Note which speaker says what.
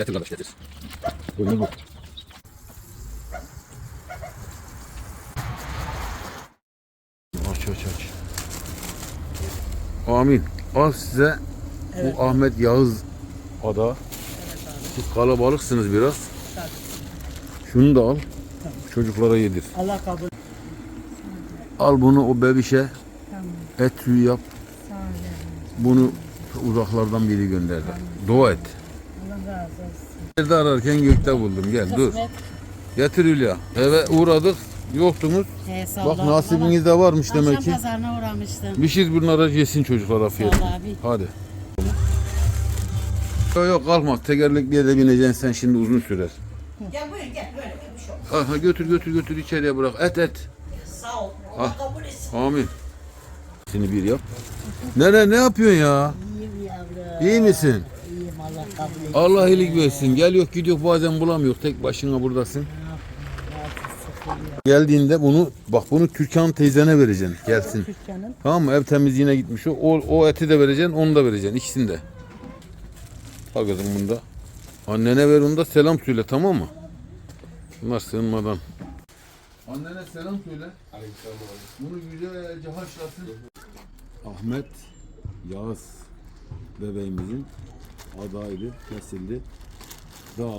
Speaker 1: Getir kardeş getir. Bu. Aç aç aç. Amin. Al size bu Ahmet Yağız ada. Siz kalabalıksınız biraz. Şunu da al. Çocuklara yedir.
Speaker 2: Allah kabul.
Speaker 1: Al bunu o bebişe
Speaker 2: Tamam.
Speaker 1: et suyu yap.
Speaker 2: Sağ olun.
Speaker 1: Bunu uzaklardan biri gönderdi. Dua et.
Speaker 2: Razı olsun.
Speaker 1: Nerede ararken gökte buldum. Gel dur.
Speaker 2: Kısmet.
Speaker 1: Getir Hülya. Eve uğradık. Yoktunuz.
Speaker 2: He, sağ
Speaker 1: Bak
Speaker 2: ol.
Speaker 1: nasibinizde varmış demek
Speaker 2: Akşam
Speaker 1: ki.
Speaker 2: pazarına uğramıştım.
Speaker 1: Pişir bunlara yesin çocuklar afiyet.
Speaker 2: Sağ ol abi.
Speaker 1: Hadi. Yok yok kalkma. Tekerlekliye de bineceksin sen şimdi uzun sürer.
Speaker 3: Gel buyur gel böyle bir şey olmaz.
Speaker 1: Aha, götür götür götür içeriye bırak. Et et.
Speaker 3: Sağ ol. Allah kabul etsin.
Speaker 1: Amin. Seni bir yap. Nere ne yapıyorsun ya?
Speaker 2: İyiyim yavrum.
Speaker 1: İyi misin?
Speaker 2: Allah kabul etsin.
Speaker 1: Allah iyilik versin. Gel yok gidiyor bazen bulamıyor. Tek başına buradasın. Geldiğinde bunu bak bunu Türkan teyzene vereceksin. Gelsin.
Speaker 2: Türkan'ın
Speaker 1: Tamam mı? Ev temizliğine gitmiş o. O, o eti de vereceksin, onu da vereceksin. İkisini de. Al kızım bunda. Annene ver onu da selam söyle tamam mı? Bunlar sığınmadan. Annene selam söyle. Bunu güzelce haşlasın. Ahmet Yağız bebeğimizin adaydı, kesildi. Daha